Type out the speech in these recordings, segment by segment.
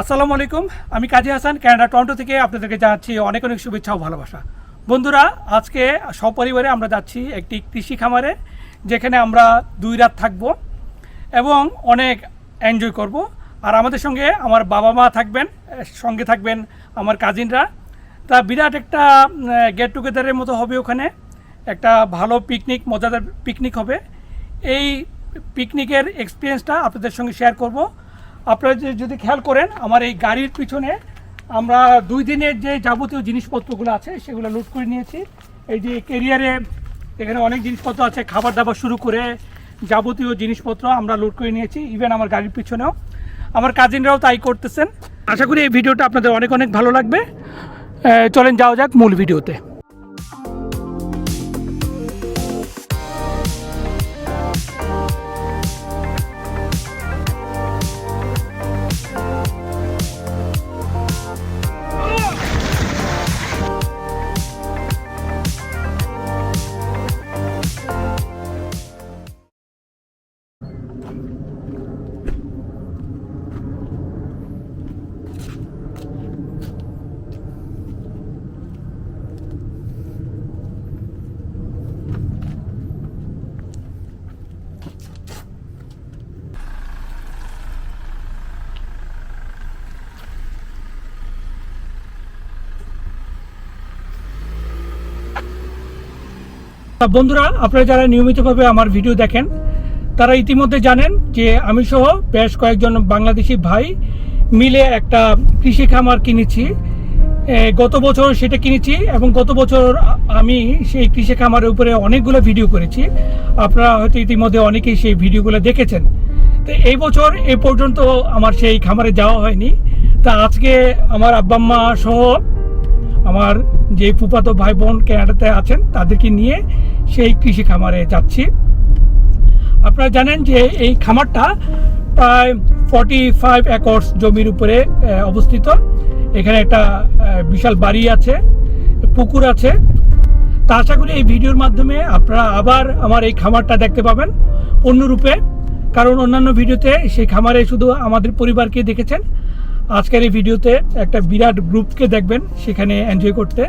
আসসালামু আলাইকুম। আমি কাজী হাসান ক্যানাডা টরন্টো থেকে আপনাদেরকে জানাচ্ছি অনেক অনেক শুভেচ্ছা ও ভালোবাসা। বন্ধুরা, আজকে সপরিবারে আমরা যাচ্ছি একটি কৃষি খামারে, যেখানে আমরা দুই রাত থাকব এবং অনেক এনজয় করব। আর আমাদের সঙ্গে আমার বাবা মা থাকবেন, সঙ্গে থাকবেন আমার কাজিনরা তা বিরাট একটা গেট টুগেদারের মতো হবে ওখানে। একটা ভালো পিকনিক মজাদার পিকনিক হবে। এই পিকনিকের এক্সপিরিয়েন্সটা আপনাদের সঙ্গে শেয়ার করব। আপনারা যদি খেয়াল করেন, আমার এই গাড়ির পিছনে আমরা দুই দিনের যে যাবতীয় জিনিসপত্রগুলো আছে, সেগুলো লুট করে নিয়েছি। এই যে কেরিয়ারে এখানে অনেক জিনিসপত্র আছে খাবার দাবার শুরু করে যাবতীয় জিনিসপত্র আমরা লুট করে নিয়েছি। ইভেন আমার গাড়ির পিছনেও। আমার কাজিনরাও তাই করতেছেন। আশা করি এই ভিডিওটা আপনাদের অনেক অনেক ভালো লাগবে। চলেন যাওয়া যাক মূল ভিডিওতে। বন্ধুরা, আপনারা যারা নিয়মিতভাবে আমার ভিডিও দেখেন, তারা ইতিমধ্যে জানেন যে আমি সহ বেশ কয়েকজন বাংলাদেশি ভাই মিলে একটা কৃষি খামার কিনেছি। গত বছর সেটা কিনেছি এবং গত বছর আমি সেই কৃষি খামারের উপরে অনেকগুলো ভিডিও করেছি। আপনারা হয়তো ইতিমধ্যে অনেকেই সেই ভিডিওগুলো দেখেছেন। তো এই বছর এ পর্যন্ত আমার সেই খামারে যাওয়া হয়নি। তা আজকে আমার আব্বা, আম্মা সহ আমার যে ফুফাতো ভাই বোন ক্যানাডাতে আছেন, তাদেরকে নিয়ে সেই কৃষি খামারে যাচ্ছি। আপনারা জানেন যে এই খামারটা প্রায় ফর্টি ফাইভ একর্স জমির উপরে অবস্থিত। এখানে একটা বিশাল বাড়ি আছে, পুকুর আছে। তা আশা করি এই ভিডিওর মাধ্যমে আপনারা আবার আমার এই খামারটা দেখতে পাবেন অন্য রূপে কারণ অন্যান্য ভিডিওতে সেই খামারে শুধু আমাদের পরিবারকে দেখেছেন আজকের এই ভিডিওতে একটা বিরাট গ্রুপকে দেখবেন সেখানে এনজয় করতে।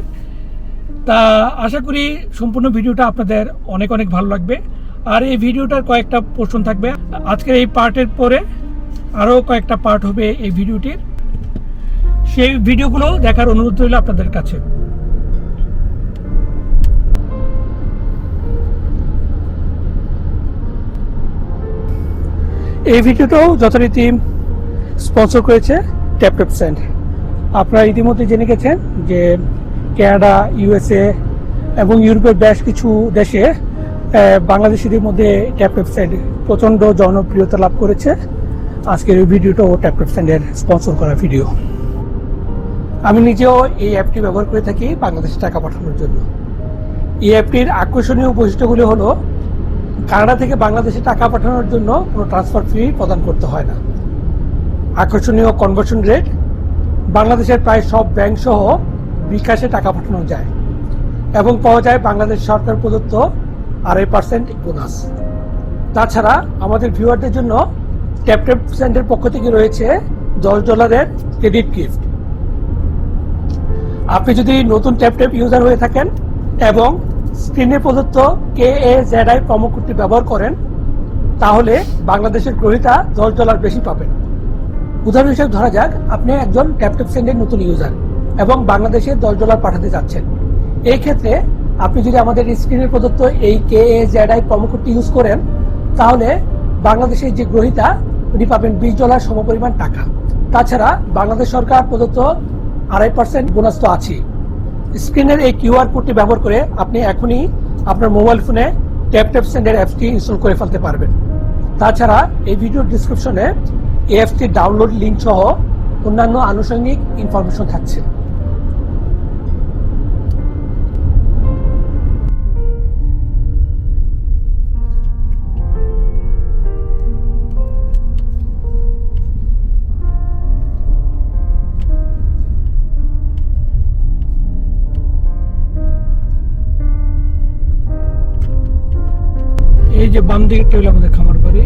তা আশা করি সম্পূর্ণ ভিডিওটা আপনাদের অনেক অনেক ভালো লাগবে। আর এই ভিডিওটার কয়েকটা পোর্শন থাকবে। আজকের এই পার্টের পরে আরও কয়েকটা পার্ট হবে এই ভিডিওটির। সেই ভিডিওগুলো দেখার অনুরোধ রইল আপনাদের কাছে। এই ভিডিওটাও যথারীতি স্পন্সর করেছে ট্যাপটপ স্যান্ড আপনারা ইতিমধ্যে জেনে গেছেন যে কানাডা ইউএসএ এবং ইউরোপের বেশ কিছু দেশে বাংলাদেশিদের মধ্যে ট্যাপটপ স্যান্ড প্রচণ্ড জনপ্রিয়তা লাভ করেছে। আজকের এই ভিডিওটাও ট্যাপটপ স্যান্ডের স্পন্সর করা ভিডিও আমি নিজেও এই অ্যাপটি ব্যবহার করে থাকি বাংলাদেশে টাকা পাঠানোর জন্য। এই অ্যাপটির আকর্ষণীয় বৈশিষ্ট্যগুলি হলো কানাডা থেকে বাংলাদেশে টাকা পাঠানোর জন্য কোনো ট্রান্সফার ফি প্রদান করতে হয় না। আকর্ষণীয় কনভার্সন রেট বাংলাদেশের প্রায় সব ব্যাংক সহ বিকাশে টাকা পাঠানো যায় এবং পাওয়া যায় বাংলাদেশ সরকার প্রদত্ত আড়াই পার্সেন্ট বোনাস তাছাড়া আমাদের ভিউয়ারদের জন্য ট্যাপটেপ সেন্টার পক্ষ থেকে রয়েছে দশ ডলারের ক্রেডিট গিফট আপনি যদি নতুন ট্যাপটেপ ইউজার হয়ে থাকেন এবং স্ক্রিনে প্রদত্ত K A Z I promo কোডটি ব্যবহার করেন, তাহলে বাংলাদেশের গ্রহীতা দশ ডলার বেশি পাবেন। উদাহরণ হিসেবে ধরা যাক, আপনি একজন ট্যাপটপ সেন্ডের নতুন ইউজার এবং বাংলাদেশে দশ ডলার পাঠাতে যাচ্ছেন এই ক্ষেত্রে আপনি যদি আমাদের স্ক্রিনে প্রদত্ত এই K A Z I promo কোডটি ইউজ করেন, তাহলে বাংলাদেশের যে গ্রহীতা, উনি পাবেন বিশ ডলার সমপরিমাণ টাকা। তাছাড়া বাংলাদেশ সরকার প্রদত্ত আড়াই পার্সেন্ট বোনাস তো আছেই। স্ক্রিনের এই কিউআর কোডটি ব্যবহার করে আপনি এখনই আপনার মোবাইল ফোনে ট্যাপ ট্যাপ সেন্ডের অ্যাপসটি ইনস্টল করে ফেলতে পারবেন। তাছাড়া এই ভিডিও ডিসক্রিপশনে এএফটি ডাউনলোড লিঙ্ক সহ অন্যান্য আনুষঙ্গিক ইনফরমেশন থাকছে। এই যে বাম দিকে টেবিল আমাদের খামার বাড়ি।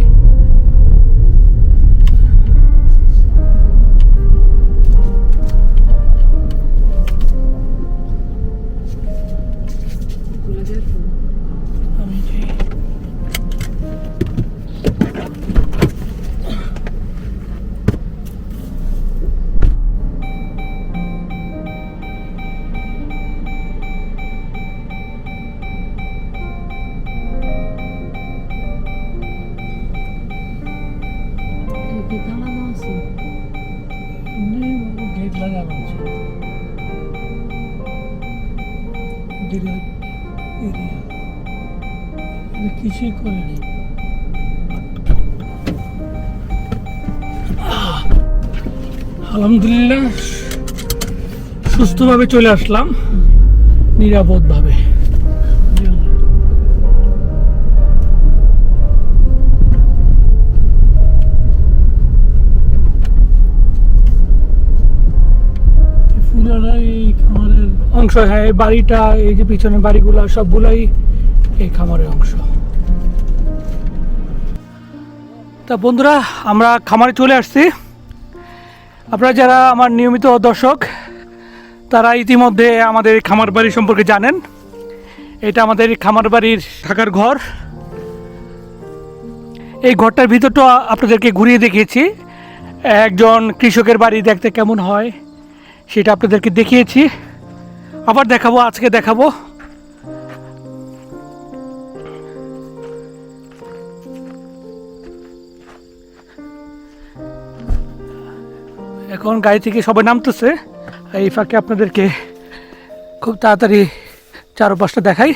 কিছুই করেনি আলহামদুলিল্লাহ সুস্থভাবে চলে আসলাম নিরাপদভাবে। এই খামারের অংশ হ্যাঁ বাড়িটা এই যে পিছনে বাড়িগুলো সবগুলাই এই খামারের অংশ। তা বন্ধুরা, আমরা খামারে চলে আসছি। আপনারা যারা আমার নিয়মিত দর্শক, তারা ইতিমধ্যে আমাদের খামার বাড়ি সম্পর্কে জানেন। এটা আমাদের খামার বাড়ির থাকার ঘর। এই ঘরটার ভিতরটা আপনাদেরকে ঘুরিয়ে দেখিয়েছি। একজন কৃষকের বাড়ি দেখতে কেমন হয়, সেটা আপনাদেরকে দেখিয়েছি। আবার দেখাবো, আজকে দেখাবো। এখন গাড়ি থেকে সবাই নামতেছে। এই ফাঁকে আপনাদেরকে খুব তাড়াতাড়ি চারপাশটা দেখাই।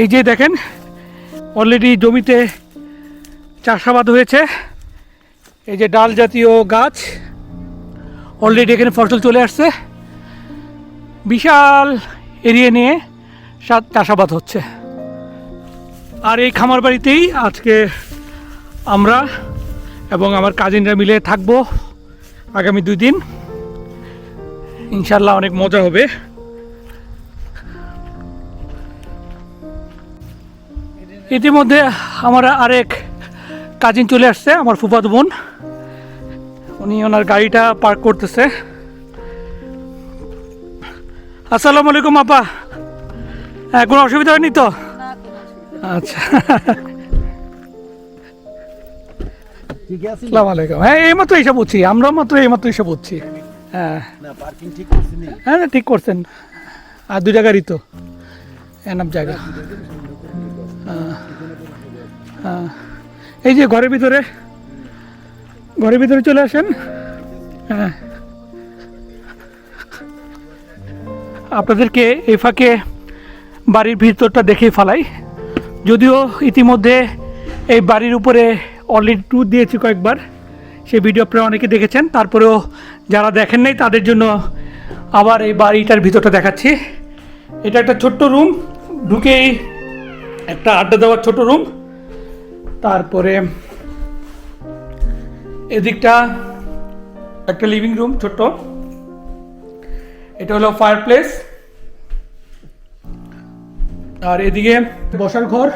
এই যে দেখেন অলরেডি জমিতে চাষাবাদ হয়েছে। এই যে ডাল জাতীয় গাছ অলরেডি এখানে ফসল চলে আসছে। বিশাল এরিয়া নিয়ে চাষাবাদ হচ্ছে। আর এই খামার বাড়িতেই আজকে আমরা এবং আমার কাজিনরা মিলে থাকব। আগামী দুই দিন। ইনশাল্লাহ অনেক মজা হবে। ইতিমধ্যে আমার আরেক কাজিন চলে আসছে, আমার ফুফাত বোন। উনি ওনার গাড়িটা পার্ক করতেছে। আসসালামু আলাইকুম, আপা। হ্যাঁ কোনো অসুবিধা হয়নি তো? আচ্ছা। ঠিক আছে? আসসালামু আলাইকুম। হ্যাঁ এই মাত্র এইসব বুঝছি আমরা মাত্র এই মাত্র এইসব বুঝছি হ্যাঁ। পার্কিং ঠিক করছি হ্যাঁ ঠিক করছেন। আর দুইটা গাড়ি তো। এনাম জায়গা। হ্যাঁ, হ্যাঁ। এই যে ঘরের ভিতরে। ঘরের ভিতরে চলে আসেন। হ্যাঁ। আপনাদেরকে এই ফাঁকে বাড়ির ভিতরটা দেখে ফেলাই। যদিও ইতিমধ্যে এই বাড়ির উপরে অলরেডি ট্যুর দিয়েছি কয়েকবার। সেই ভিডিও আপনারা অনেকে দেখেছেন। তারপরেও যারা দেখেন নাই, তাদের জন্য আবার এই বাড়িটার ভিতরটা দেখাচ্ছি। এটা একটা ছোট্ট রুম ঢুকেই একটা আড্ডা দেওয়ার ছোট রুম তারপরে এদিকটা একটা লিভিং রুম ছোট্ট। এটা হলো ফায়ার প্লেস আর এদিকে বসার ঘর।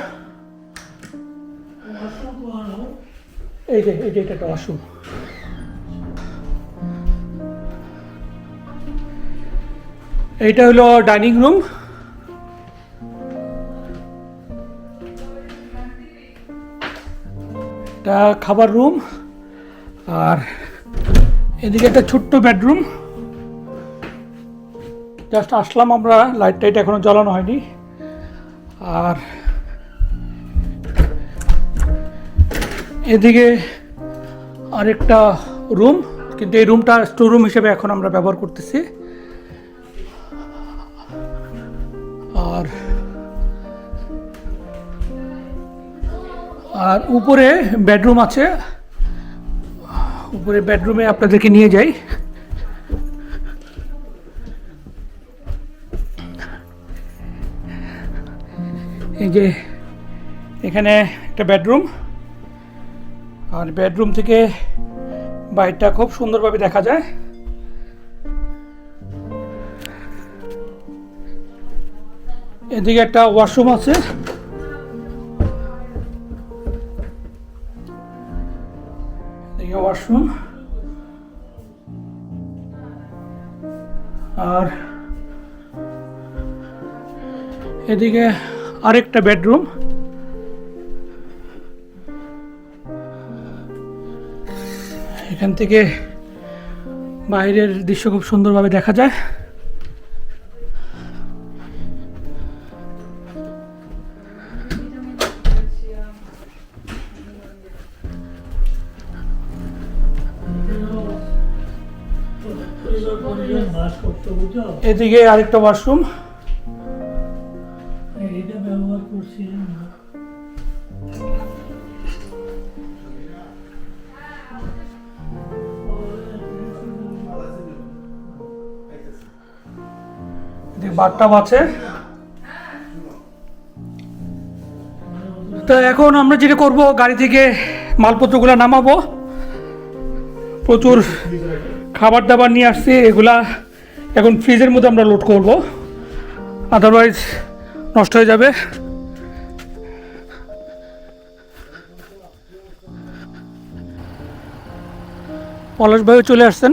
এই যে এই যে, এটা একটা ওয়াশরুম এইটা হলো ডাইনিং রুম এটা খাবার রুম আর এদিকে একটা ছোট্ট বেডরুম জাস্ট আসলাম আমরা লাইট টাইট এখনও জ্বালানো হয়নি। আর এদিকে আরেকটা রুম, কিন্তু এই রুমটা স্টোর রুম হিসেবে এখন আমরা ব্যবহার করতেছি। আর আর উপরে বেডরুম আছে। উপরে বেডরুমে আপনাদেরকে নিয়ে যাই। এই যে এখানে একটা বেডরুম। আর বেডরুম থেকে বাইরটা খুব সুন্দরভাবে দেখা যায়। এদিকে একটা ওয়াশরুম আছে। এদিকে ওয়াশরুম আর এদিকে আরেকটা বেডরুম এখান থেকে বাইরের দৃশ্য খুব সুন্দরভাবে দেখা যায়। এদিকে আরেকটা ওয়াশরুম বাট্টাব আছে তো এখন আমরা যেটা করব, গাড়ি থেকে মালপত্রগুলো নামাবো। প্রচুর খাবার দাবার নিয়ে আসছি, এগুলা এখন ফ্রিজের মধ্যে আমরা লোড করব। আদারওয়াইজ নষ্ট হয়ে যাবে। পলাশ ভাইও চলে আসছেন।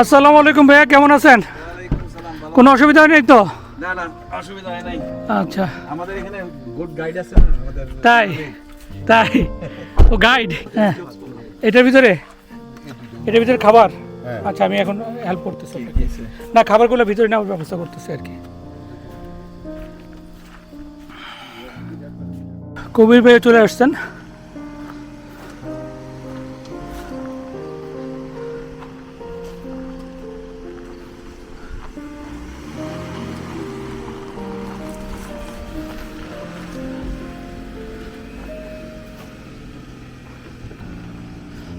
আসসালামু আলাইকুম ভাইয়া কেমন আছেন? কোনো অসুবিধা নেই তো? আচ্ছা। তাই? তাই? ও গাইড হ্যাঁ। এটার ভিতরে? এটার ভিতরে খাবার? হ্যাঁ। আচ্ছা আমি এখন হেল্প করতেছি না খাবারগুলো ভিতরে নেওয়ার ব্যবস্থা করতেছি আর কি। কবির ভাই চলে আসছেন।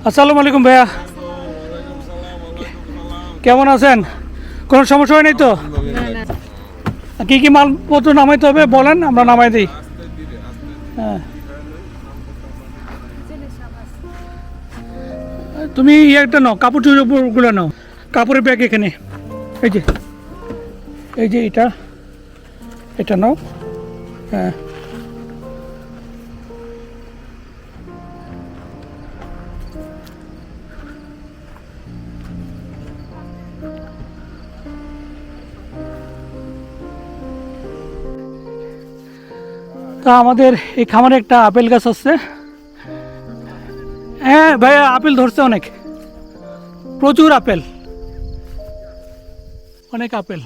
আসসালামু আলাইকুম ভাইয়া। কেমন আছেন? কোনো সমস্যা হয় নাই তো কি কি মালপত্র নামাইতে হবে বলেন আমরা নামাই দিই। হ্যাঁ। তুমি একটা নাও কাপড় চোপড়গুলো নাও। কাপড়ের ব্যাগ এখানে। এই যে এই যে এটা এটা নাও। হ্যাঁ। তা আমাদের এই খামারে একটা আপেল গাছ আছে। হ্যাঁ ভাইয়া, আপেল ধরছে অনেক। প্রচুর আপেল। অনেক আপেল।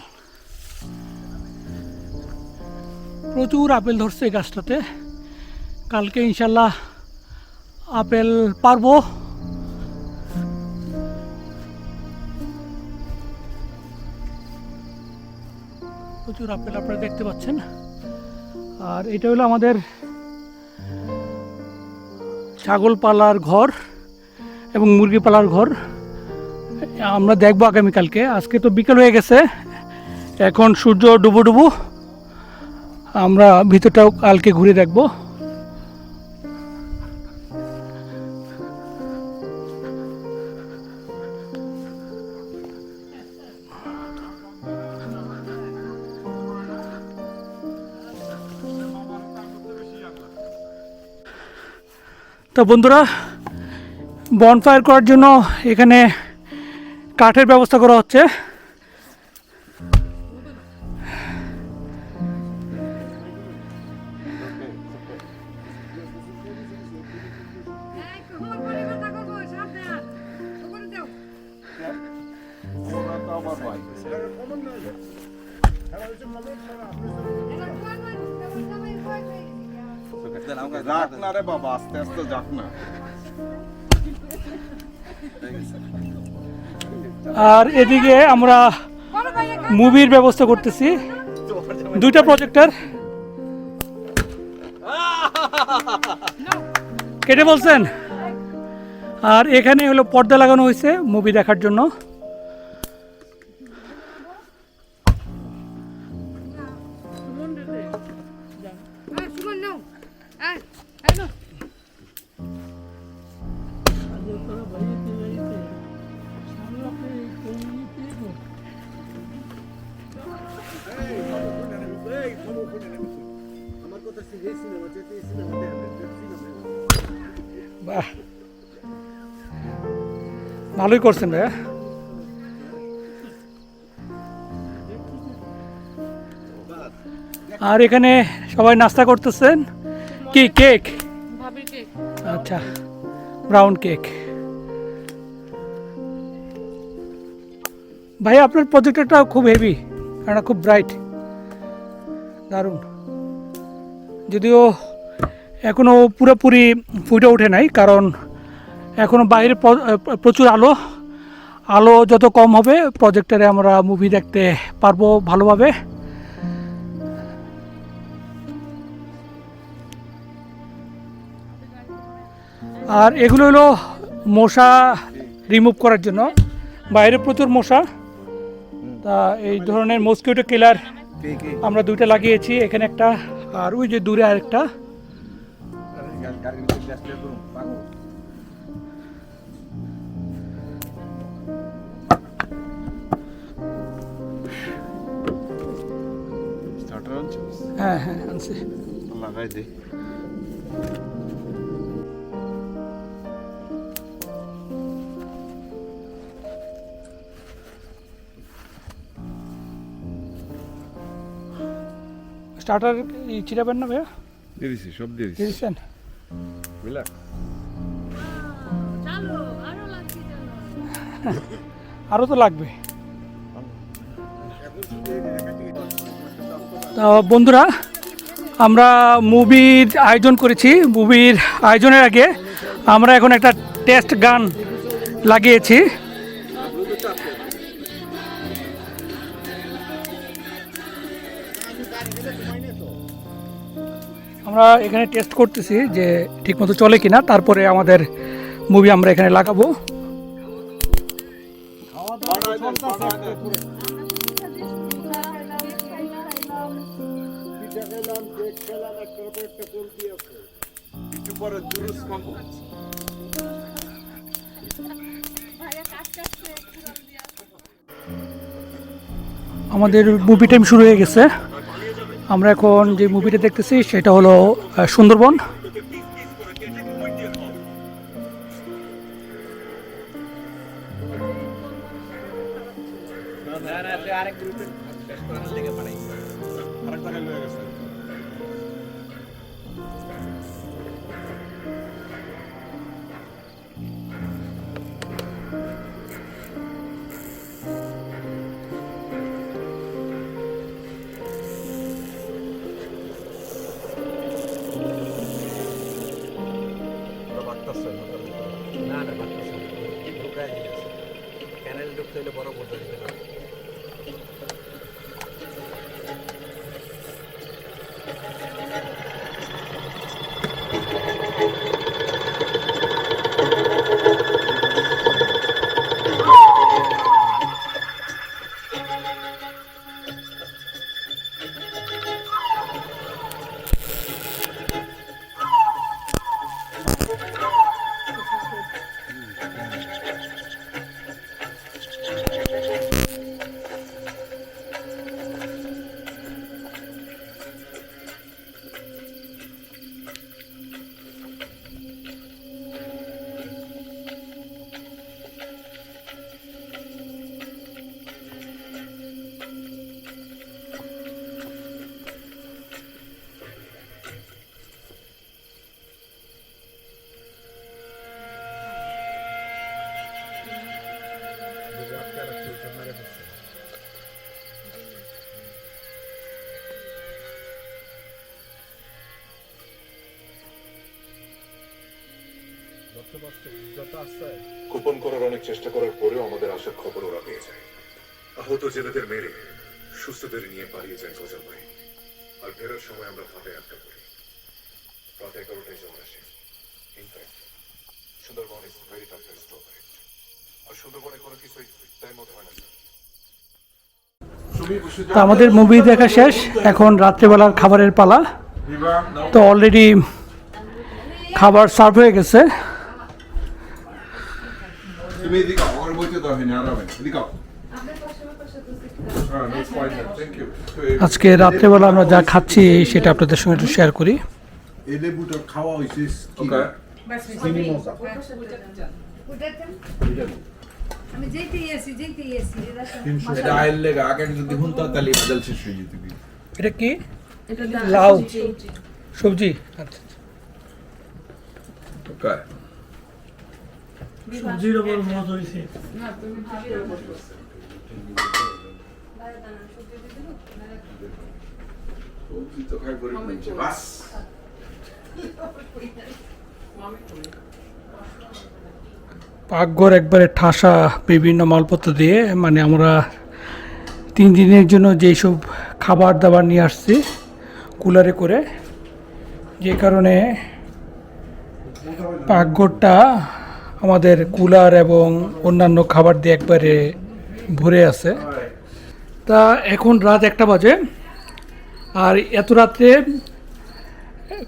প্রচুর আপেল ধরছে এই গাছটাতে। কালকে ইনশাল্লাহ আপেল পারব। প্রচুর আপেল আপনারা দেখতে পাচ্ছেন। আর এটা হলো আমাদের ছাগল পালার ঘর এবং মুরগি পালার ঘর। আমরা দেখব আগামীকালকে আজকে তো বিকেল হয়ে গেছে। এখন সূর্য ডুবু ডুবু। আমরা ভিতরটাও কালকে ঘুরে দেখব। বন্ধুরা বনফায়ার করার জন্য এখানে কাঠের ব্যবস্থা করা হচ্ছে যাক না রে বাবা আস্তে আস্তে যাক না। আর এদিকে আমরা মুভির ব্যবস্থা করতেছি। দুইটা প্রজেক্টর কেটে বলছেন? আর এখানে হলো পর্দা লাগানো হয়েছে মুভি দেখার জন্য। বাহ। ভালোই করছেন ভাইয়া। আর এখানে সবাই নাস্তা করতেছেন? কি কেক? আচ্ছা ব্রাউন কেক। ভাই আপনার প্রজেক্টরটা খুব হেভি কারণ খুব ব্রাইট দারুণ। যদিও এখনও পুরোপুরি ফুটে ওঠে নাই কারণ এখনও বাইরে প্রচুর আলো। আলো যত কম হবে প্রজেক্টরে আমরা মুভি দেখতে পারব ভালোভাবে। আর এগুলো হলো মশা রিমুভ করার জন্য। বাইরে প্রচুর মশা। তা এই ধরনের মসকিউটো কিলার আমরা দুইটা লাগিয়েছি এখানে একটা আর ওই যে দূরে আরেকটা। স্টার্টার আনছিস হ্যাঁ হ্যাঁ আনছি। লাগাই দে। স্টার্টার চিরাবেন না ভাইয়া? দিয়ে দিছি সব দিয়ে দিছি। দিয়েছেন চলো আরও তো লাগবে। তা বন্ধুরা, আমরা মুভির আয়োজন করেছি। মুভির আয়োজনের আগে আমরা এখন একটা টেস্ট গান লাগিয়েছি। আমরা এখানে টেস্ট করতেছি যে ঠিকমতো চলে কিনা, তারপরে আমাদের মুভি আমরা এখানে লাগাবো। আমাদের মুভি টাইম শুরু হয়ে গেছে। আমরা এখন যে মুভিটা দেখতেছি সেটা হলো সুন্দরবন। না না বাচ্চা ঢুকায় গেছে। ক্যানেল ঢুকতে হলে বড় বলতে গোপন করার অনেক চেষ্টা করার পরেও আমাদের আসার খবর ওরা পেয়ে যায়। আহত জেলেদের মেরে সুস্থদের নিয়ে পালিয়ে যায় ফজল ভাই। আর ফেরার সময় আমরা ফাটে আটকা পড়ি। রাত এগারোটায় জ্বর আসে। In fact Sundarban is very toughest আর সুন্দরবনে কোনো কিছুই টাইম মতো হয় না তো আমাদের মুভি দেখা শেষ। এখন রাত্রেবেলার খাবারের পালা। তো অলরেডি খাবার সার্ভ হয়ে গেছে। তুমি এদিকে আও, আমার বইতে দাও হেনে এদিকে আও। হ্যাঁ, আজকে রাত্রেবেলা আমরা যা খাচ্ছি সেটা আপনাদের সঙ্গে একটু শেয়ার করি। এই লেবুটা খাওয়া হয়েছে Okay. আমি যেতেই আছি যেতেই আছি এটা আইল লেগা আগে যদি হুন তালি বাদল শেষ হয়ে যেত এটা কি? লাউ। সবজি। আচ্ছা কায় সবজির ওপর মত হয়েছে পাকঘর একবারে ঠাসা বিভিন্ন মালপত্র দিয়ে মানে আমরা তিন দিনের জন্য যেই সব খাবার দাবার নিয়ে আসছি কুলারে করে যে কারণে পাকঘরটা আমাদের কুলার এবং অন্যান্য খাবার দিয়ে একবারে ভরে আছে। তা এখন রাত একটা বাজে। আর এত রাত্রে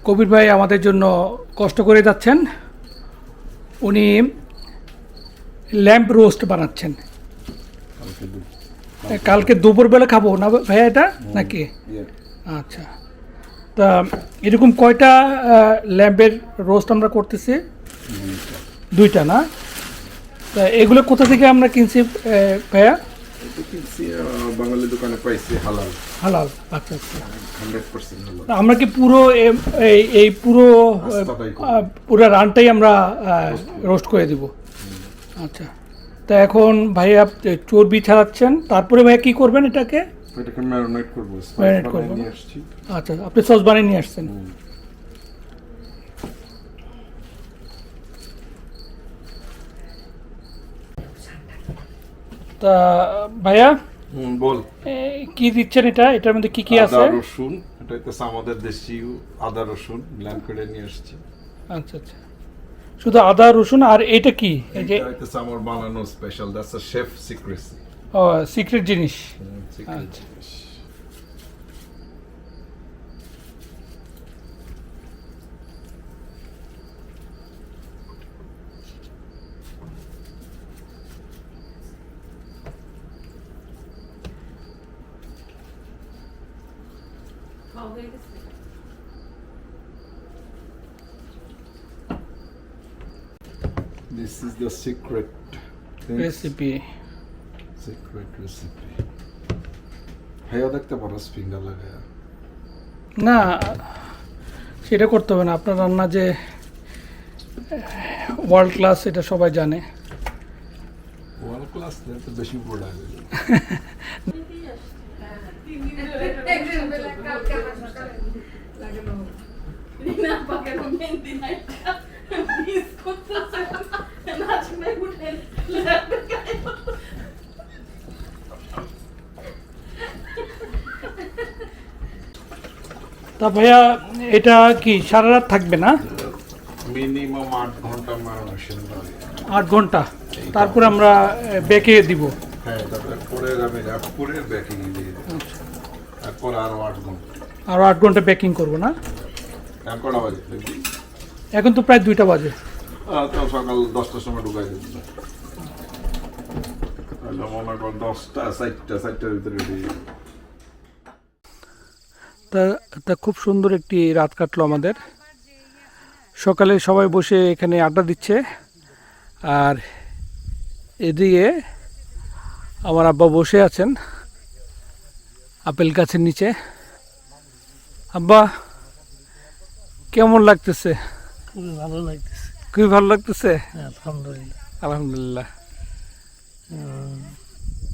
কবির ভাই আমাদের জন্য কষ্ট করে যাচ্ছেন। উনি ল্যাম্প রোস্ট বানাচ্ছেন। কালকে দুপুরবেলা খাব না ভাইয়া এটা নাকি? আচ্ছা। তা এরকম কয়টা ল্যাম্পের রোস্ট আমরা করতেছি? দুইটা না? তা এগুলো কোথা থেকে আমরা কিনছি ভাইয়া? বাঙালি দোকানে পাইছি হালাল। হালাল আচ্ছা আচ্ছা। আমরা কি পুরো এই- পুরো পুরো রানটাই আমরা রোস্ট করে দিব? আচ্ছা। তা এখন ভাইয়া চর্বি ছাড়াচ্ছেন তারপরে ভাইয়া কি করবেন এটাকে? এটাকে ম্যারিনেট করব Marinate করব। আচ্ছা আপনি সস বানিয়ে নিয়ে আসছেন। তা ভাইয়া? বল। কি দিচ্ছেন এটা? এটার মধ্যে কি কি আছে? আদা রসুন এটা হচ্ছে আমাদের দেশি আদা রসুন ব্ল্যান্ড করে নিয়ে আসছি। আচ্ছা আচ্ছা। শুধু আদা রসুন আর এটা কি? এই যে এটা আমার বানানো special that's a chef secrecy secret জিনিস। আচ্ছা। খাওয়া হয়ে গেছে সিক্রেট রেসিপি সিক্রেট রেসিপি ভাইয়া দেখতে পারো ফিঙ্গার লাগায়। না সেটা করতে হবে না। আপনার রান্না যে ওয়ার্ল্ড ক্লাস এটা সবাই জানে। ওয়ান ক্লাস তো বেশি আমার সকালে তা ভাইয়া এটা কি সারা রাত থাকবে না? মিনিমাম আট ঘণ্টা ম্যারিনেশন লাগে আট ঘণ্টা। তারপরে আমরা বেঁকে দিব। হ্যাঁ তারপরে পরের আমি পরের ব্যাকিং দিয়ে দিই তারপর আরও আট ঘণ্টা। আরও আট ঘণ্টা বেকিং করব না? এখন বাজে? এখন তো প্রায় দুইটা বাজে। আহ, তো সকাল দশটার সময় ঢুকাই দিচ্ছি তাহলে মনে কর দশটা চারটা চারটার ভিতরে তা তা খুব সুন্দর একটি রাত কাটলো আমাদের। সকালে সবাই বসে এখানে আড্ডা দিচ্ছে। আর এদিকে আমার আব্বা বসে আছেন আপেল গাছের নিচে। আব্বা কেমন লাগতেছে? খুবই ভালো লাগতেছে। খুবই ভালো লাগতেছে? আলহামদুলিল্লাহ। আলহামদুলিল্লাহ।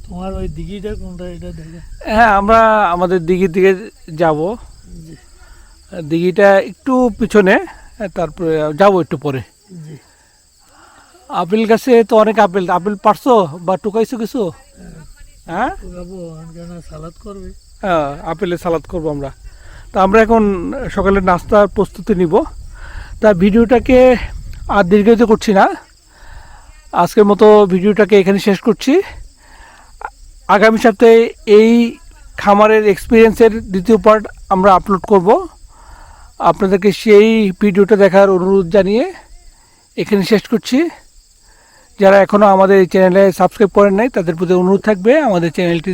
তোমার ওই দিঘিটা কোনটা এটা দেখে? হ্যাঁ আমরা আমাদের দিঘির দিকে যাব। দিঘিটা একটু পিছনে তারপরে যাব একটু পরে। আপেল গাছে তো অনেক আপেল আপেল পারছ বা টুকাইছো কিছু? হ্যাঁ? সালাদ করবে। হ্যাঁ আপেলের সালাদ করব আমরা। তা আমরা এখন সকালের নাস্তার প্রস্তুতি নিব। তা ভিডিওটাকে আর দীর্ঘায়িত করছি না। আজকের মতো ভিডিওটাকে এখানে শেষ করছি। আগামী সপ্তাহে এই খামারের এক্সপিরিয়েন্সের দ্বিতীয় পার্ট আমরা আপলোড করব। আপনাদেরকে সেই ভিডিওটা দেখার অনুরোধ জানিয়ে এখানে শেষ করছি। যারা এখনও আমাদের এই চ্যানেলে সাবস্ক্রাইব করেন নাই, তাদের প্রতি অনুরোধ থাকবে আমাদের চ্যানেলটি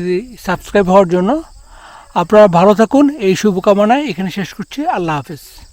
সাবস্ক্রাইব হওয়ার জন্য। আপনারা ভালো থাকুন, এই শুভকামনায় এখানে শেষ করছি। আল্লাহ হাফেজ।